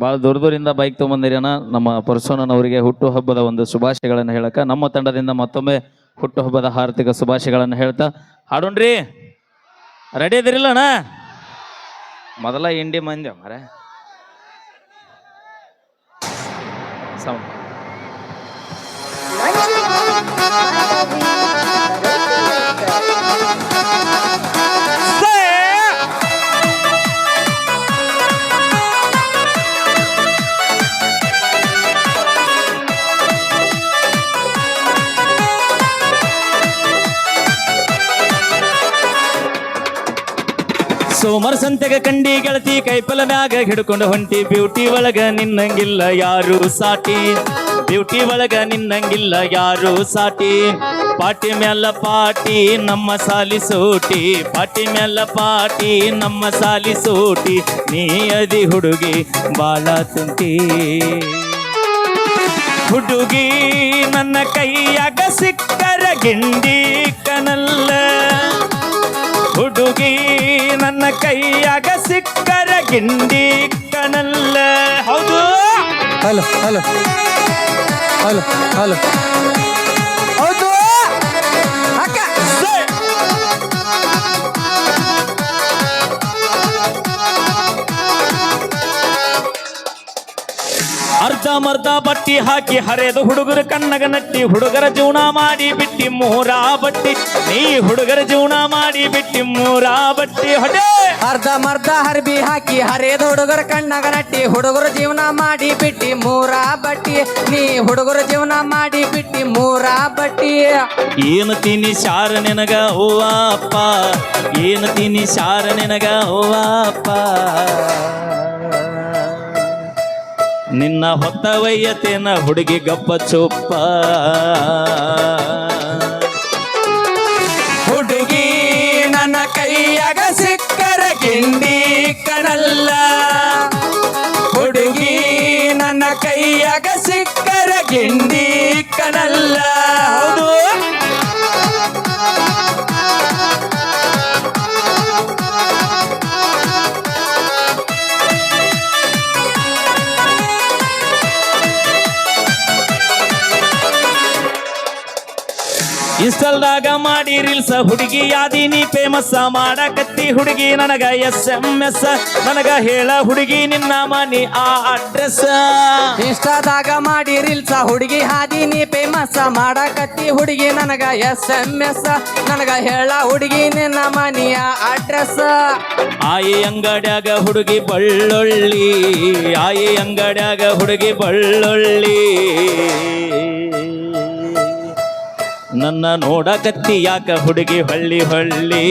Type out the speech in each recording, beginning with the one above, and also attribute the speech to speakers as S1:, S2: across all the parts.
S1: ಭಾಳ ದೂರ ದೂರಿಂದ ಬೈಕ್ ತೊಗೊಂಬಂದಿರೋಣ ನಮ್ಮ ಪರಶುನವರಿಗೆ ಹುಟ್ಟು ಹಬ್ಬದ ಒಂದು ಶುಭಾಶಯಗಳನ್ನು ಹೇಳಕ, ನಮ್ಮ ತಂಡದಿಂದ ಮತ್ತೊಮ್ಮೆ ಹುಟ್ಟು ಹಬ್ಬದ ಹಾರ್ದಿಕ ಶುಭಾಶಯಗಳನ್ನು ಹೇಳ್ತಾ, ಹಾಡೋಣ್ರಿ. ರೆಡಿ ಅದಿರಿಲ್ಲಣ್ಣ ಮೊದಲ ಇಂಡಿ ಮಂದಿ ಮರ ಸೌಂಡ್ ಸೋಮರ ಸಂತೆಗೆ ಕಂಡಿ ಗೆಳತಿ ಕೈಪಲ ಮ್ಯಾಗ ಹಿಡ್ಕೊಂಡು ಹೊಂಟಿ. ಬ್ಯೂಟಿ ಒಳಗ ನಿನ್ನಂಗಿಲ್ಲ ಯಾರು ಸಾಟಿ. ಬ್ಯೂಟಿ ಒಳಗ ನಿನ್ನಂಗಿಲ್ಲ ಯಾರು ಸಾಟಿ. ಪಾಟಿ ಮ್ಯಾಲ ಪಾಟಿ, ನಮ್ಮ ಸಾಲಿ ಸೋಟಿ. ಪಾಟಿ ಮ್ಯಾಲ ಪಾಟಿ, ನಮ್ಮ ಸಾಲಿ ಸೋಟಿ. ನೀ ಅದಿ ಹುಡುಗಿ, ಬಾಳ ತುಂಟಿ. ಹುಡುಗಿ ನನ್ನ ಕೈಯಾಗ ಸಿಕ್ಕರ ಗಿಂಡಿ ಕನಲ್ಲ. ಕೈಯಾಗ ಸಿಕ್ಕರ ಗಿಂಡಿ ಕಣಲ್ಲ ಹೌದು?
S2: Hello hello. Hello hello.
S1: ಅರ್ಧ ಮರ್ಧ ಬಟ್ಟಿ ಹಾಕಿ ಹರಿದು ಹುಡುಗರ ಕಣ್ಣಗ ನಟ್ಟಿ ಹುಡುಗರ ಜೀವನ ಮಾಡಿ ಬಿಟ್ಟಿ ಮೂರ ಬಟ್ಟಿ. ನೀ ಹುಡುಗರ ಜೀವನ ಮಾಡಿ ಬಿಟ್ಟಿ ಮೂರ ಬಟ್ಟಿ. ಹೊಡೆ
S2: ಅರ್ಧ ಮರ್ಧ ಹರ್ಬಿ ಹಾಕಿ ಹರಿದು ಹುಡುಗರ ಕಣ್ಣಗ ನಟ್ಟಿ ಹುಡುಗರ ಜೀವನ ಮಾಡಿ ಬಿಟ್ಟಿ ಮೂರ ಬಟ್ಟಿ. ನೀ ಹುಡುಗರ ಜೀವನ ಮಾಡಿ ಬಿಟ್ಟಿ ಮೂರ ಬಟ್ಟಿ.
S1: ಏನು ತಿನಿ ಶಾರ ನಿನಗ? ಓವಾ ಅಪ್ಪ! ಏನು ತಿನಿ ಶಾರ ನಿನಗ? ಓವಾ ಅಪ್ಪ! ನಿನ್ನ ಹೊತ್ತ ವೈಯತೇನ ಹುಡುಗಿ ಗಪ್ಪ ಚೊಪ್ಪ.
S2: ಹುಡುಗಿ ನನ್ನ ಕೈಯಾಗ ಸಿಕ್ಕರ
S1: ಇನ್ಸ್ಟಾಲ್ದಾಗ ಮಾಡಿ ರೀಲ್ಸ್ ಹುಡುಗಿ ಯಾದಿನಿ ಫೇಮಸ್ ಮಾಡಕತ್ತಿ. ಹುಡುಗಿ ನನಗ ಎಸ್ ಎಂ ಎಸ್ ನನಗ ಹೇಳ ಹುಡುಗಿ ನಿನ್ನ ಮನಿ ಆ ಅಡ್ರೆಸ್
S2: ಇನ್ಸ್ಟಾದಾಗ ಮಾಡಿ ರೀಲ್ಸ ಹುಡುಗಿ ಹಾದಿನಿ ಫೇಮಸ್ ಮಾಡಕತ್ತಿ. ಹುಡುಗಿ ನನಗ ಎಸ್ ಎಂ ಎಸ್ ನನಗ ಹೇಳ ಹುಡುಗಿ ನಿನ್ನ ಮನೆಯ ಅಡ್ರೆಸ್
S1: ಆಯಿ ಅಂಗಡ್ಯಾಗ ಹುಡುಗಿ ಬಳ್ಳೊಳ್ಳಿ ಆಯಿ ಅಂಗಡ್ಯಾಗ ಹುಡುಗಿ ಬಳ್ಳೊಳ್ಳಿ. ನನ್ನ ನೋಡಕತ್ತಿ ಯಾಕ ಹುಡುಗಿ ಹೊಳ್ಳಿ ಹೊಳ್ಳಿ?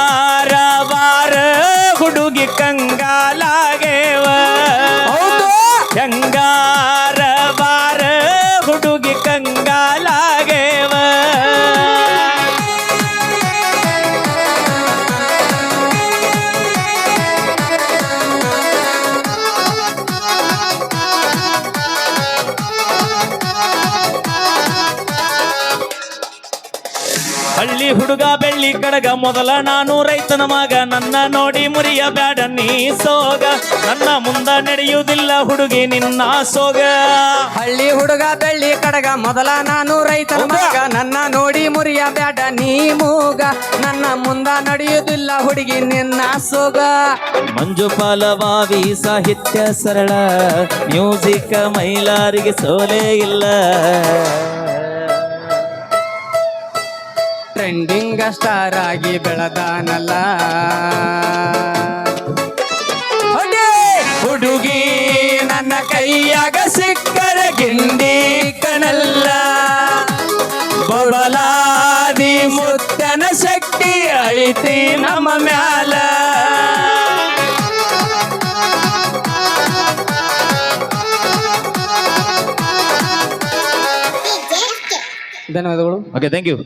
S1: ಕಂಗಾರವಾರ ಹುಡುಗಿ ಕಂಗಾಲಾಗೇವ ಹಳ್ಳಿ ಹುಡುಗ ಬೆಳ್ಳಿ ಕಡಗ ಮೊದಲ ನಾನು ರೈತನ ಮಗ. ನನ್ನ ನೋಡಿ ಮುರಿಯ ಬ್ಯಾಡ ನೀ ಸೋಗ. ನನ್ನ ಮುಂದ ನಡೆಯುವುದಿಲ್ಲ ಹುಡುಗಿ ನಿನ್ನ ಸೋಗ.
S2: ಹಳ್ಳಿ ಹುಡುಗ ಬೆಳ್ಳಿ ಕಡಗ ಮೊದಲ ನಾನು ರೈತನ ಮಗ. ನನ್ನ ನೋಡಿ ಮುರಿಯ ಬ್ಯಾಡ ನೀ ಮೂಗ. ನನ್ನ ಮುಂದ ನಡೆಯುವುದಿಲ್ಲ ಹುಡುಗಿ ನಿನ್ನ ಸೋಗ.
S1: ಮಂಜು ಪಾಲವಾವಿ ಸಾಹಿತ್ಯ ಸರಳ. ಮ್ಯೂಸಿಕ್ ಮೈಲಾರಿಗೆ ಸೋಲೇ ಇಲ್ಲ.
S2: ಟ್ರೆಂಡಿಂಗ್ ಸ್ಟಾರ್ ಆಗಿ ಬೆಳೆದಾನಲ್ಲ. ಹೊಡೆ! ಹುಡುಗಿ ನನ್ನ ಕೈಯಾಗ ಸಿಕ್ಕರ ಗಿಂಡಿ ಕಣಲ್ಲ. ಬಬಲಾದಿ ಮುತ್ತನ ಶಕ್ತಿ ಐತಿ ನಮ್ಮ ಮ್ಯಾಲ. ಧನ್ಯವಾದಗಳು.
S1: Okay thank you